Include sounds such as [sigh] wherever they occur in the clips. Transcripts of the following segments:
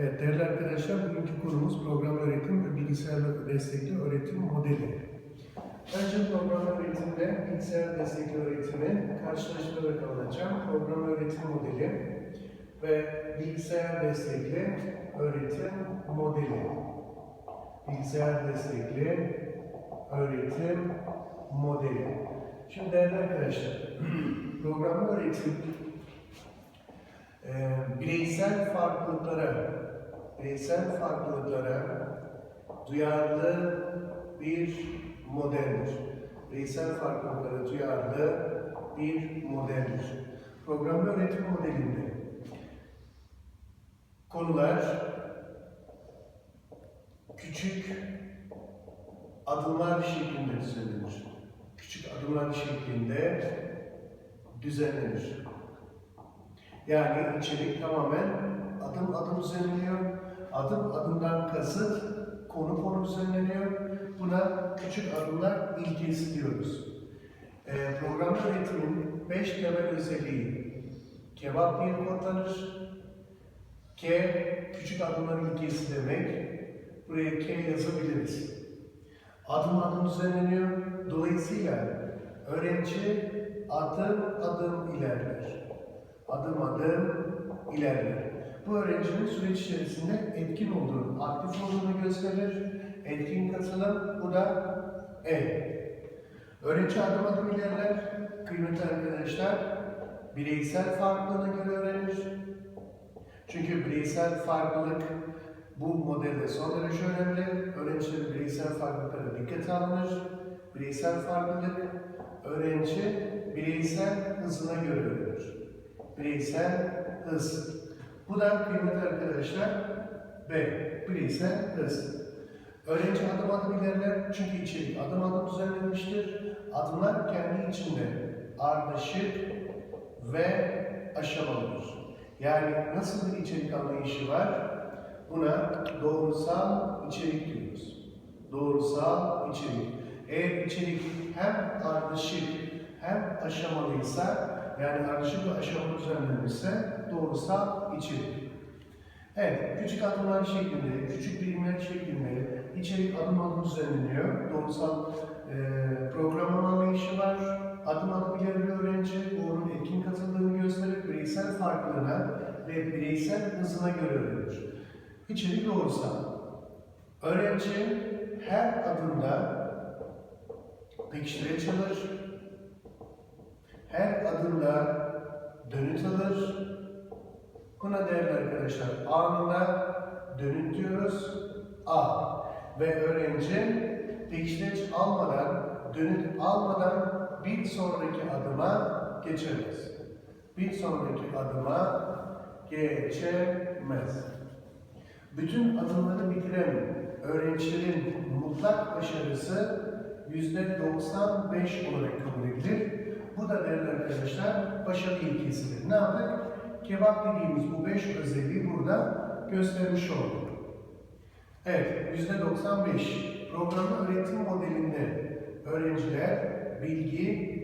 Evet değerli arkadaşlar bugünkü konumuz program öğretim ve bilgisayar destekli öğretim modeli. Önce program öğretimde bilgisayar destekli öğretimi karşılaştırarak anlatacağım. Program öğretim modeli ve bilgisayar destekli öğretim modeli. Bilgisayar destekli öğretim modeli. Şimdi değerli arkadaşlar, [clears throat] program öğretim e, bireysel farklılıklara, bireysel farklılıklara duyarlı bir modeldir. Bireysel farklılıklara duyarlı bir modeldir. Program öğretim modelinde konular küçük adımlar şeklinde düzenlenir. Küçük adımlar şeklinde düzenlenir. Yani içerik tamamen adım adım düzenleniyor. Adım adımdan kasıt konu düzenleniyor. Buna küçük adımlar ilkesi diyoruz. Ee, program öğretimin beş temel özelliği kebap diye kodlanır. K küçük adımlar ilkesi demek. Buraya K yazabiliriz. Adım adım düzenleniyor. Dolayısıyla öğrenci adım adım ilerler adım adım ilerler. Bu öğrencinin süreç içerisinde etkin olduğunu, aktif olduğunu gösterir. Etkin katılım, bu da E. Öğrenci adım adım ilerler. Kıymetli arkadaşlar, bireysel farklılığına göre öğrenir. Çünkü bireysel farklılık bu modelde son derece önemli. Öğrencilerin bireysel farklılıklara dikkate alınır. Bireysel farklılık, öğrenci bireysel hızına göre öğrenir bireysel hız. Bu da kıymetli arkadaşlar B. Bireysel hız. Öğrenci adım adım ilerler çünkü içerik adım adım düzenlenmiştir. Adımlar kendi içinde ardışık ve aşamalıdır. Yani nasıl bir içerik anlayışı var? Buna doğrusal içerik diyoruz. Doğrusal içerik. Eğer içerik hem ardışık hem aşamalıysa yani ardışık ve aşamalı düzenlenmişse doğrusal içerik. Evet, küçük adımlar şeklinde, küçük birimler şeklinde içerik adım adım düzenleniyor. Doğrusal e, programlama anlayışı var. Adım adım ilerliyor öğrenci, onun etkin katıldığını gösterip bireysel farklılığına ve bireysel hızına göre öğrenir. İçerik doğrusal. Öğrenci her adımda pekiştire çalır, her adımda dönüt alır. Buna değerli arkadaşlar anında dönüt diyoruz. A. Ve öğrenci peşleç almadan, dönüt almadan bir sonraki adıma geçemez. Bir sonraki adıma geçemez. Bütün adımları bitiren öğrencilerin mutlak başarısı %95 olarak kabul edilir. Bu da değerli arkadaşlar başarı ilkesidir. Ne yaptık? Kebap dediğimiz bu beş özelliği burada göstermiş olduk. Evet, yüzde 95 programı öğretim modelinde öğrenciler bilgi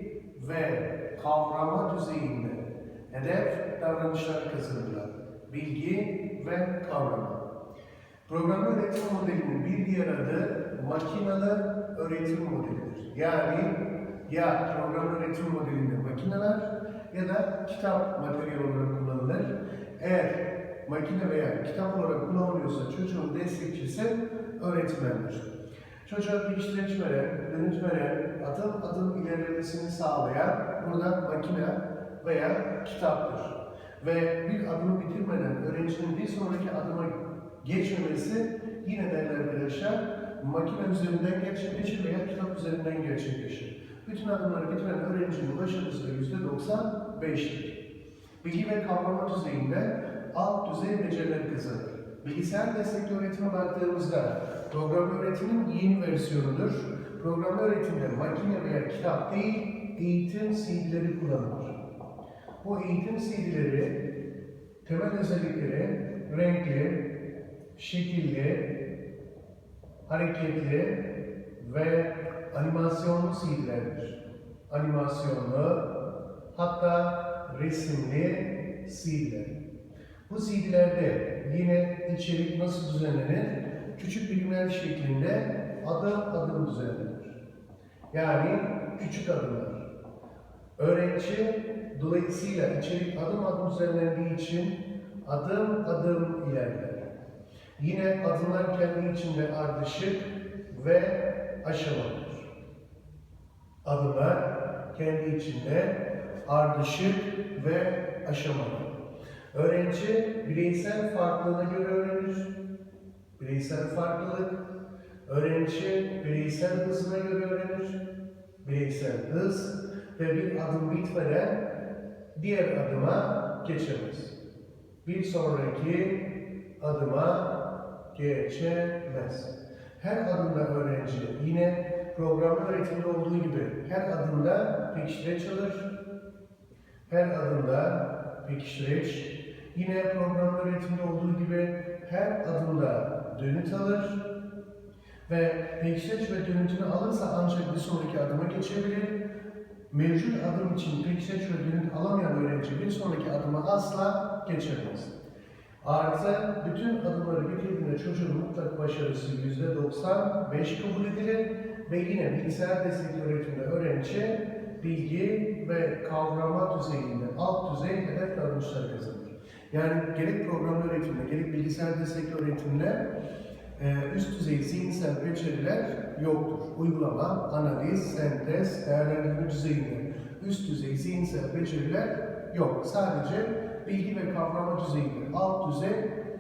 ve kavrama düzeyinde hedef davranışlar kazanırlar. Bilgi ve kavrama. Program öğretim modelinin bir diğer adı makinalı öğretim modelidir. Yani ya program öğretim modelinde makineler ya da kitap materyal olarak kullanılır. Eğer makine veya kitap olarak kullanılıyorsa çocuğun destekçisi öğretmendir. Çocuğa bir işleç veren, dönüş veren, adım adım ilerlemesini sağlayan burada makine veya kitaptır. Ve bir adımı bitirmeden öğrencinin bir sonraki adıma geçmemesi yine değerli arkadaşlar makine üzerinden gerçekleşir veya kitap üzerinden gerçekleşir. Bütün adımları bitiren öğrencinin başarısı yüzde 95'tir. Bilgi ve kavrama düzeyinde alt düzey beceriler kazanır. Bilgisayar destekli öğretime baktığımızda program öğretimin yeni versiyonudur. Program öğretimde makine veya kitap değil, eğitim CD'leri kullanılır. Bu eğitim CD'leri temel özellikleri renkli, şekilli, hareketli ve animasyonlu CD'lerdir. Animasyonlu, hatta resimli CD'ler. Bu CD'lerde yine içerik nasıl düzenlenir? Küçük bilimler şeklinde adım adım düzenlenir. Yani küçük adımlar. Öğrenci dolayısıyla içerik adım adım düzenlendiği için adım adım ilerler. Yine adımlar kendi içinde ardışık ve aşamalıdır. Adımlar kendi içinde ardışık ve aşamalı. Öğrenci bireysel farklılığına göre öğrenir. Bireysel farklılık. Öğrenci bireysel hızına göre öğrenir. Bireysel hız ve bir adım bitmeden diğer adıma geçemez. Bir sonraki adıma geçemez. Her adımda öğrenci yine program öğretimde olduğu gibi her adımda pekiştireç alır. Her adımda pekiştireç. Yine program öğretimde olduğu gibi her adımda dönüt alır. Ve pekiştireç ve dönütünü alırsa ancak bir sonraki adıma geçebilir. Mevcut adım için pekiştireç ve dönüt alamayan öğrenci bir sonraki adıma asla geçemez. Artı bütün adımları bitirdiğinde çocuğun mutlak başarısı yüzde 95 kabul edilir ve yine bilgisayar destekli öğretimde öğrenci bilgi ve kavrama düzeyinde alt düzey hedef davranışlar kazanır. Yani gerek programlı öğretimde gerek bilgisayar destekli öğretimde e, üst düzey zihinsel beceriler yoktur. Uygulama, analiz, sentez, değerlendirme düzeyinde üst düzey zihinsel beceriler yok. Sadece bilgi ve kavrama düzeyinde alt düzey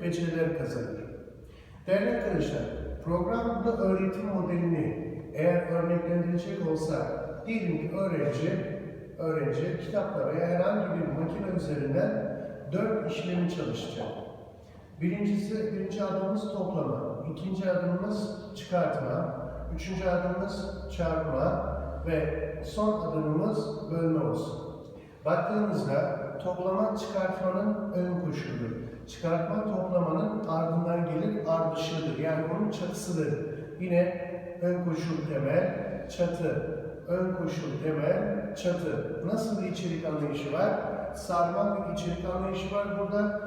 beceriler kazanır. Değerli arkadaşlar, programda öğretim modelini eğer örneklendirecek olsa, diyelim ki öğrenci, öğrenci kitapta veya herhangi bir makine üzerinden dört işlemi çalışacak. Birincisi, birinci adımımız toplama, ikinci adımımız çıkartma, üçüncü adımımız çarpma ve son adımımız bölme olsun. Baktığımızda toplama çıkartmanın ön koşuludur. Çıkartma toplamanın ardından gelir ardışıdır. Yani onun çatısıdır. Yine ön koşul temel, çatı. Ön koşul temel, çatı. Nasıl bir içerik anlayışı var? Sarmal bir içerik anlayışı var burada.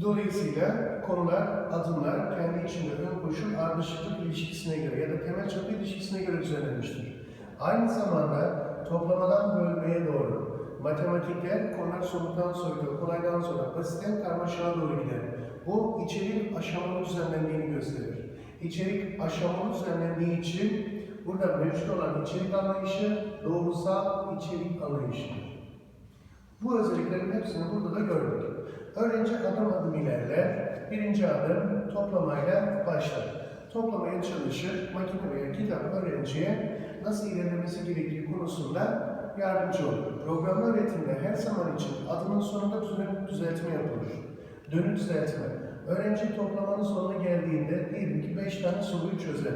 Dolayısıyla konular, adımlar kendi içinde ön koşul ardışıklık ilişkisine göre ya da temel çatı ilişkisine göre düzenlenmiştir. Aynı zamanda toplamadan bölmeye doğru matematikler konular somuttan soyuta, kolaydan sonra basitten karmaşaya doğru gider. Bu içerik aşamalı düzenlendiğini gösterir. İçerik aşamalı düzenlendiği için burada mevcut olan içerik anlayışı doğrusal içerik anlayışıdır. Bu özelliklerin hepsini burada da gördük. Öğrenci adım adım ilerler. Birinci adım toplamayla başlar. Toplamaya çalışır, makine veya kitap öğrenciye nasıl ilerlemesi gerektiği konusunda yardımcı olur. Programlı öğretimde her zaman için adımın sonunda düzeltme yapılır. Dönüt düzeltme. Öğrenci toplamanın sonuna geldiğinde diyelim ki 5 tane soruyu çözer.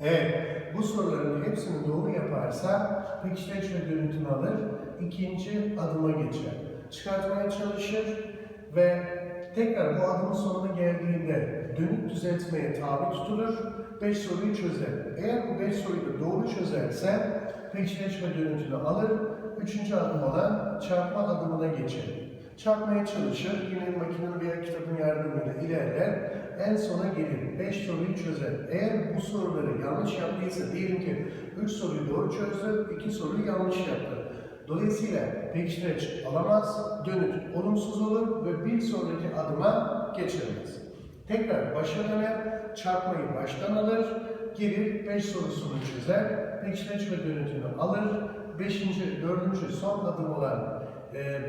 Eğer bu soruların hepsini doğru yaparsa pekiştireç ve dönütünü alır, ikinci adıma geçer. Çıkartmaya çalışır ve tekrar bu adımın sonuna geldiğinde dönüt düzeltmeye tabi tutulur, 5 soruyu çözer. Eğer bu 5 soruyu da doğru çözerse pekiştireç ve dönütünü alır, üçüncü adım olan çarpma adımına geçer. Çarpmaya çalışır, yine makinenin veya kitabın yardımıyla ilerler, en sona gelir, 5 soruyu çözer. Eğer bu soruları yanlış yaptıysa, diyelim ki 3 soruyu doğru çözdü, 2 soruyu yanlış yaptı. Dolayısıyla pekiştireç alamaz, dönüt olumsuz olur ve bir sonraki adıma geçemez. Tekrar başa döner, çarpmayı baştan alır, gelir 5 sorusunu çözer, pekiştireç ve dönütünü alır, 5. 4. son adım olan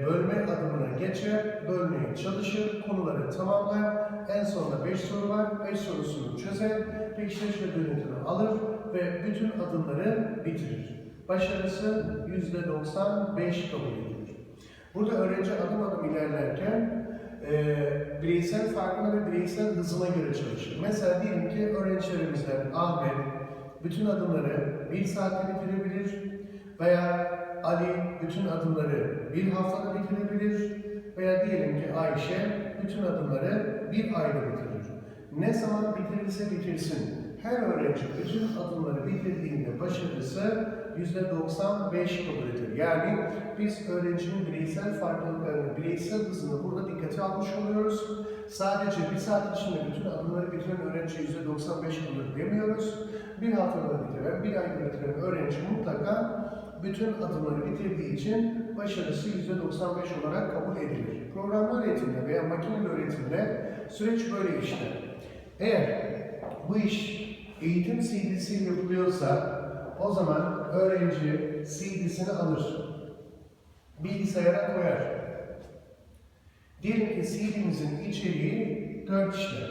bölme adımına geçer, bölmeye çalışır, konuları tamamlar, en sonunda 5 soru var, 5 sorusunu çözer, pekiştireç ve dönütünü alır ve bütün adımları bitirir. Başarısı %95 kabul edilir. Burada öğrenci adım adım ilerlerken e, bireysel farkına ve bireysel hızına göre çalışır. Mesela diyelim ki öğrencilerimizden Ahmet bütün adımları bir saatte bitirebilir veya Ali bütün adımları bir haftada bitirebilir veya diyelim ki Ayşe bütün adımları bir ayda bitirir. Ne zaman bitirirse bitirsin. Her öğrenci bütün adımları bitirdiğinde başarısı %95 kabul edilir. Yani biz öğrencinin bireysel farklılıklarını, bireysel hızını burada dikkate almış oluyoruz. Sadece bir saat içinde bütün adımları bitiren öğrenci %95 kabul demiyoruz. Bir haftada bitiren, bir ayda bitiren öğrenci mutlaka bütün adımları bitirdiği için başarısı %95 olarak kabul edilir. Programlı öğretimde veya makineli öğretimde süreç böyle işler. Eğer bu iş eğitim CD'si yapılıyorsa o zaman öğrenci CD'sini alır. Bilgisayara koyar. Diyelim ki CD'mizin içeriği 4 işlem.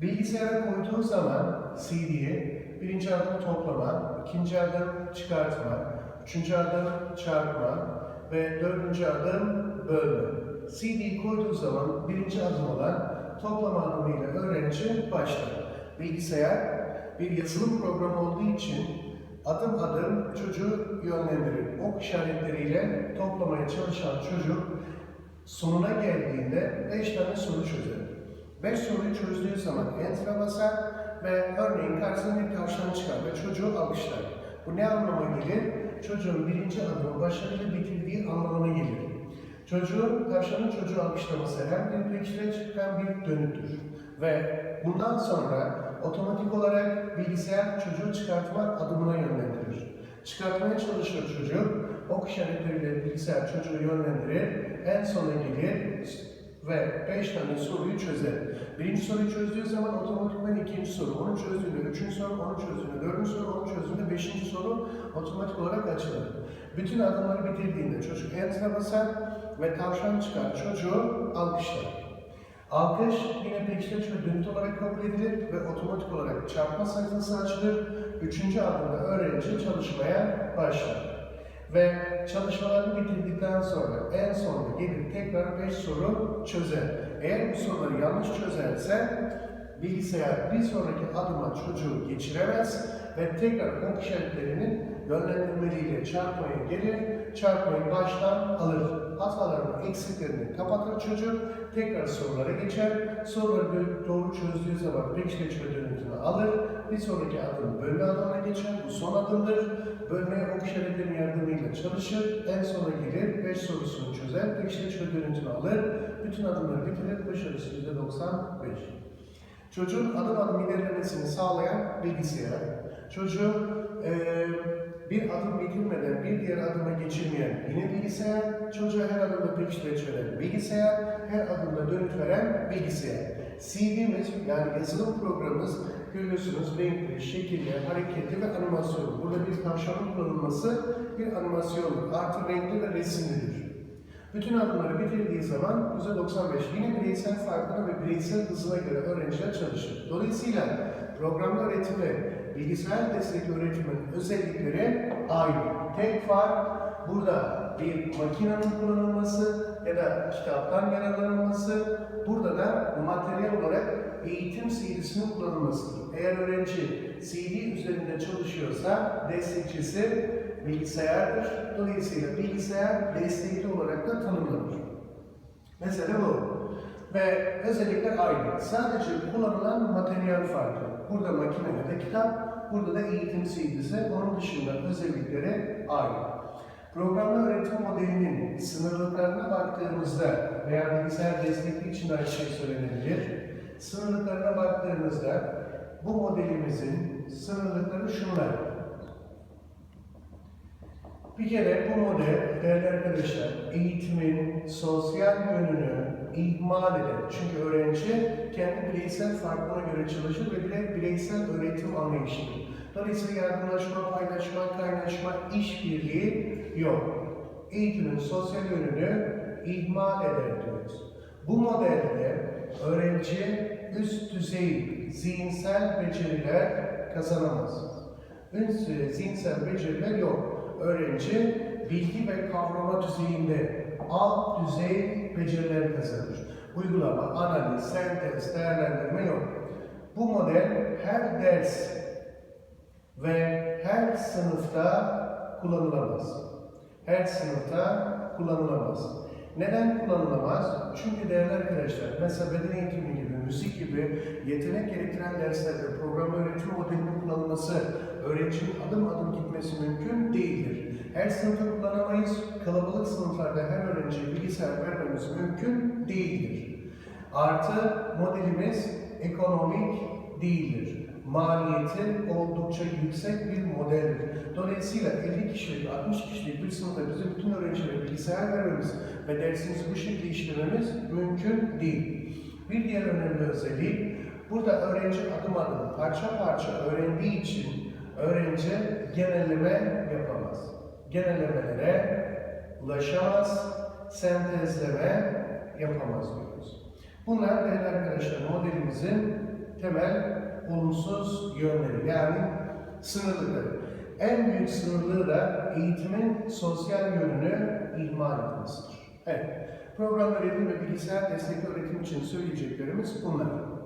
Bilgisayara koyduğu zaman CD'yi birinci adım toplama, ikinci adım çıkartma, üçüncü adım çarpma ve dördüncü adım bölme. CD'yi koyduğu zaman birinci adım olan toplama adımıyla öğrenci başlar. Bilgisayar bir yazılım programı olduğu için adım adım çocuğu yönlendirir. Ok işaretleriyle toplamaya çalışan çocuk sonuna geldiğinde 5 tane soru çözer. 5 soruyu çözdüğü zaman enter'a basar ve örneğin karşısına bir tavşan çıkar ve çocuğu alkışlar. Bu ne anlama gelir? Çocuğun birinci adımı başarıyla bitirdiği anlamına gelir. Çocuğun, tavşanın çocuğu alkışlaması hem bir pekireç hem bir dönüttür. Ve bundan sonra otomatik olarak bilgisayar çocuğu çıkartma adımına yönlendirir. Çıkartmaya çalışır çocuk, ok işaretleriyle bilgisayar çocuğu yönlendirir, en sona gelir ve 5 tane soruyu çözer. Birinci soruyu çözdüğü zaman otomatikman ikinci soru, onu çözdüğünde üçüncü soru, onu çözdüğünde dördüncü soru, onu çözdüğünde beşinci soru otomatik olarak açılır. Bütün adımları bitirdiğinde çocuk enter'a basar ve tavşan çıkar çocuğu alkışlar. Alkış yine peşteş ve olarak kabul edilir ve otomatik olarak çarpma sayfası açılır. Üçüncü adımda öğrenci çalışmaya başlar. Ve çalışmalarını bitirdikten sonra en sonunda gelip tekrar 5 soru çözer. Eğer bu soruları yanlış çözerse bilgisayar bir sonraki adıma çocuğu geçiremez ve tekrar ok işaretlerinin yönlendirmeleriyle çarpmaya gelir, çarpmayı baştan alır. Hatalarını, eksiklerini kapatır çocuk, tekrar sorulara geçer. Soruları doğru çözdüğü zaman ve dönütünü alır. Bir sonraki adım bölme adımına geçer. Bu son adımdır. Bölmeye ok işaretlerinin yardımıyla çalışır. En sona gelir, 5 sorusunu çözer, peşteş ve dönütünü alır. Bütün adımları bitirir, başarısı %95. Çocuğun adım adım ilerlemesini sağlayan bilgisayar, çocuğu eee, bir adım bitirmeden bir diğer adıma geçirmeyen yine bilgisayar, çocuğa her adımda pekiştireç veren bilgisayar, her adımda dönüt veren bilgisayar. CV'miz yani yazılım programımız görüyorsunuz renkli, şekilli, hareketli ve animasyon. Burada bir tavşanın kullanılması bir animasyon, artı renkli ve resimlidir. Bütün adımları bitirdiği zaman %95 yine bireysel farkına ve bireysel hızına göre öğrenciler çalışır. Dolayısıyla programlı öğretim ve bilgisayar destekli öğretimin özellikleri aynı. Tek fark burada bir makinenin kullanılması ya da kitaptan yararlanılması, burada da materyal olarak eğitim CD'sinin kullanılmasıdır. Eğer öğrenci CD üzerinde çalışıyorsa destekçisi bilgisayardır. Dolayısıyla bilgisayar destekli olarak da tanımlanır. Mesela bu. Ve özellikler aynı. Sadece kullanılan materyal farklı. Burada makinede kitap, burada da eğitim CD'si. Onun dışında özellikleri aynı. Programlı öğretim modelinin sınırlıklarına baktığımızda veya bilgisayar destekli için de aynı şey söylenebilir. Sınırlıklarına baktığımızda bu modelimizin sınırlıkları şunlar. Bir kere bu model değerli arkadaşlar eğitimin sosyal yönünü ihmal eder. Çünkü öğrenci kendi bireysel farkına göre çalışır ve bire, bireysel öğretim anlayışıdır. Dolayısıyla yardımlaşma, paylaşma, kaynaşma, işbirliği yok. Eğitimin sosyal yönünü ihmal eder diyoruz. Bu modelde öğrenci üst düzey zihinsel beceriler kazanamaz. Üst düzey zihinsel beceriler yok öğrenci bilgi ve kavrama düzeyinde alt düzey beceriler kazanır. Uygulama, analiz, sentez, değerlendirme yok. Bu model her ders ve her sınıfta kullanılamaz. Her sınıfta kullanılamaz. Neden kullanılamaz? Çünkü değerli arkadaşlar, mesela beden eğitimi gibi, müzik gibi yetenek gerektiren derslerde program öğretim modelinin kullanılması öğrencinin adım adım gitmesi mümkün değildir. Her sınıfta kullanamayız. Kalabalık sınıflarda her öğrenciye bilgisayar vermemiz mümkün değildir. Artı modelimiz ekonomik değildir. Maliyeti oldukça yüksek bir modeldir. Dolayısıyla 50 kişilik, 60 kişilik bir sınıfta bizim bütün öğrencilere bilgisayar vermemiz ve dersimizi bu şekilde işlememiz mümkün değil. Bir diğer önemli özellik, burada öğrenci adım adım, parça parça öğrendiği için öğrenci genelleme yapamaz. Genellemelere ulaşamaz, sentezleme yapamaz diyoruz. Bunlar değerli arkadaşlar modelimizin temel olumsuz yönleri yani sınırlıları. En büyük sınırlığı da eğitimin sosyal yönünü ihmal etmesidir. Evet, program öğretim ve bilgisayar destekli öğretim için söyleyeceklerimiz bunlar.